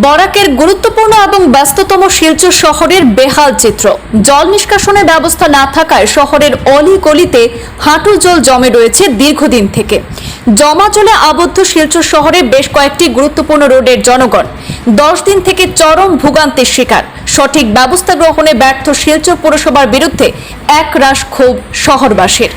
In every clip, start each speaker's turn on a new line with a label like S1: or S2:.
S1: বরাকের গুরুত্বপূর্ণ এবং ব্যস্ততম শিলচর শহরের বেহাল চিত্র। জল নিষ্কাশনের ব্যবস্থা না থাকায় শহরের অলি গলিতে হাঁটু জল জমে রয়েছে দীর্ঘদিন থেকে। জমা জলে আবদ্ধ শিলচর শহরে বেশ কয়েকটি গুরুত্বপূর্ণ রোডের জনগণ। দশ দিন থেকে চরম ভোগান্তির শিকার। সঠিক ব্যবস্থা গ্রহণে ব্যর্থ শিলচর পুরসভার বিরুদ্ধে এক একরাশ ক্ষোভ শহরবাসীর।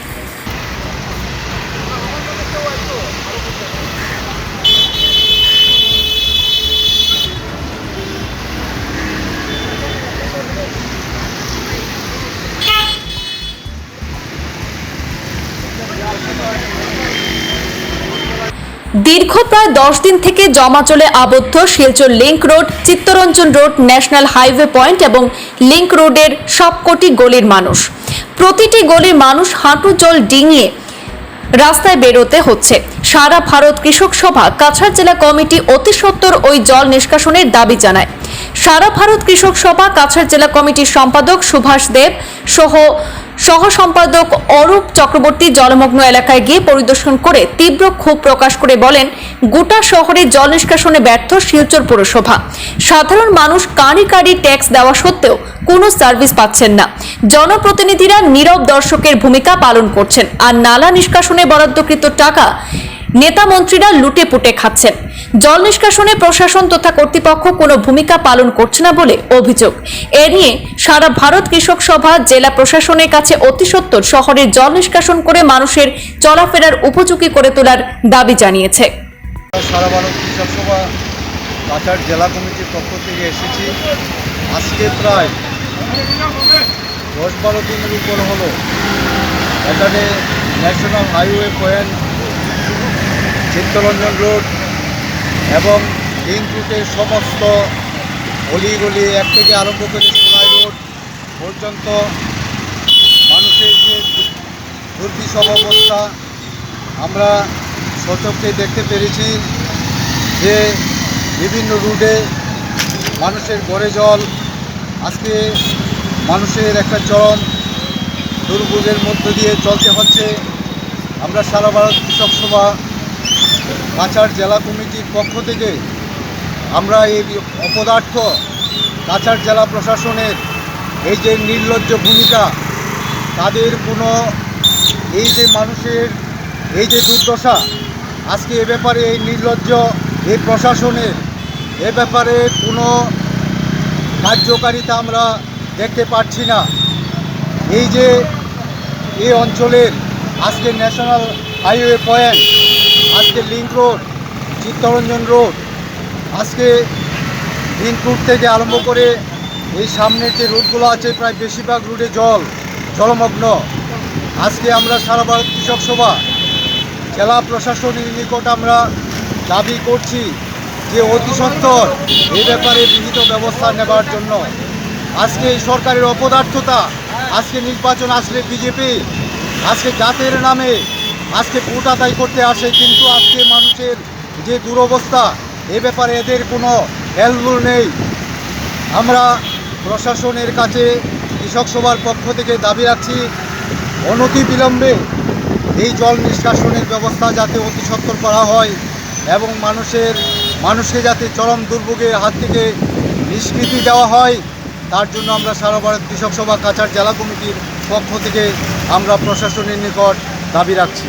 S1: দীর্ঘ প্রায় দশ দিন থেকে জমা চলে আবদ্ধ Silchar link road, Chittaranjan road, national highway point এবং লিংক রোডের সবকটি গলির মানুষ। প্রতিটি গলির মানুষ হাঁটু জল ডিঙিয়ে রাস্তায় বেরোতে হচ্ছে। সারা ভারত কৃষক সভা কাছাড় জেলা কমিটি অতি সত্বর ওই জল নিষ্কাশনের দাবি জানায়। সারা ভারত কৃষক সভা কাছাড় জেলা কমিটির সম্পাদক সুভাষ দেব সহ সহ সম্পাদক অরূপ চক্রবর্তী জলমগ্ন এলাকায় গিয়ে পরিদর্শন করে তীব্র ক্ষোভ প্রকাশ করে বলেন, গোটা শহরে জল নিষ্কাশনে ব্যর্থ শিলচর পুরসভা। সাধারণ মানুষ কারি কারি ট্যাক্স দেওয়া সত্ত্বেও কোনো সার্ভিস পাচ্ছেন না। জনপ্রতিনিধিরা নীরব দর্শকের ভূমিকা পালন করছেন আর নালা নিষ্কাশনে বরাদ্দকৃত টাকা নেতা মন্ত্রীরা লুটে পুটে খাচ্ছেন। জল নিষ্কাশনে প্রশাসন তথা কর্তৃপক্ষ কোনো ভূমিকা পালন করছে না বলে অভিযোগ। এ নিয়ে সারা ভারত কৃষক সভা, জেলা প্রশাসনের কাছে অতি সত্বর শহরের জল নিষ্কাশন করে মানুষের চলাফেরার উপযোগী করে তোলার দাবি জানিয়েছে।
S2: সারা ভারত কৃষক সভা, কাছাড় জেলা কমিটির পক্ষ থেকে এসেছি। আজকে প্রায় দশ বারো দিনের উপর হলো। এখানে national highway point Chittaranjan road এবং লিঙ্ক রুটের সমস্ত অলিগলি এক থেকে আরম্ভ করে সোনাই রোড পর্যন্ত মানুষের যে দুর্বিষহ অবস্থা, আমরা সচক্ষে দেখতে পেরেছি যে বিভিন্ন রুটে মানুষের গড়ে জল, আজকে মানুষের একটা চরম দুর্ভোগের মধ্য দিয়ে চলতে হচ্ছে। আমরা সারা ভারত কৃষক সভা কাছাড় জেলা কমিটির পক্ষ থেকে আমরা এই অপদার্থ কাছাড় জেলা প্রশাসনের এই যে নির্লজ্জ ভূমিকা, তাদের কোনো এই যে মানুষের এই যে দুর্দশা, আজকে এ ব্যাপারে এই নির্লজ্জ এই প্রশাসনের এ ব্যাপারে কোনো কার্যকারিতা আমরা দেখতে পাচ্ছি না। এই যে এই অঞ্চলের আজকে ন্যাশনাল হাইওয়ে পয়েন্ট আজকে লিঙ্ক রোড, চিত্তরঞ্জন রোড। আজকে রুট থেকে আরম্ভ করে এই সামনের যে রোডগুলো আছে, প্রায় বেশিরভাগ রুটে জল, জলমগ্ন। আজকে আমরা সারা ভারত কৃষক সভা, জেলা প্রশাসনের নিকট আমরা দাবি করছি যে অতি সত্বর এই ব্যাপারে বিহিত ব্যবস্থা নেবার জন্য। আজকে এই সরকারের অপদার্থতা, আজকে নির্বাচন আসলে বিজেপি, আজকে জাতের নামে আজকে ভোট আদায় করতে আসে, কিন্তু আজকে মানুষের যে দুরবস্থা, এ ব্যাপারে এদের কোনো হেলদুল নেই। আমরা প্রশাসনের কাছে কৃষক সভার পক্ষ থেকে দাবি রাখছি, অনতি বিলম্বে এই জল নিষ্কাশনের ব্যবস্থা যাতে অতি সত্তর করা হয় এবং মানুষের, মানুষকে যাতে চরম দুর্ভোগের হাত থেকে নিষ্কৃতি দেওয়া হয়, তার জন্য আমরা সারা ভারত কৃষক সভা কাছাড় জেলা কমিটির পক্ষ থেকে আমরা প্রশাসনের নিকট দাবি রাখছি।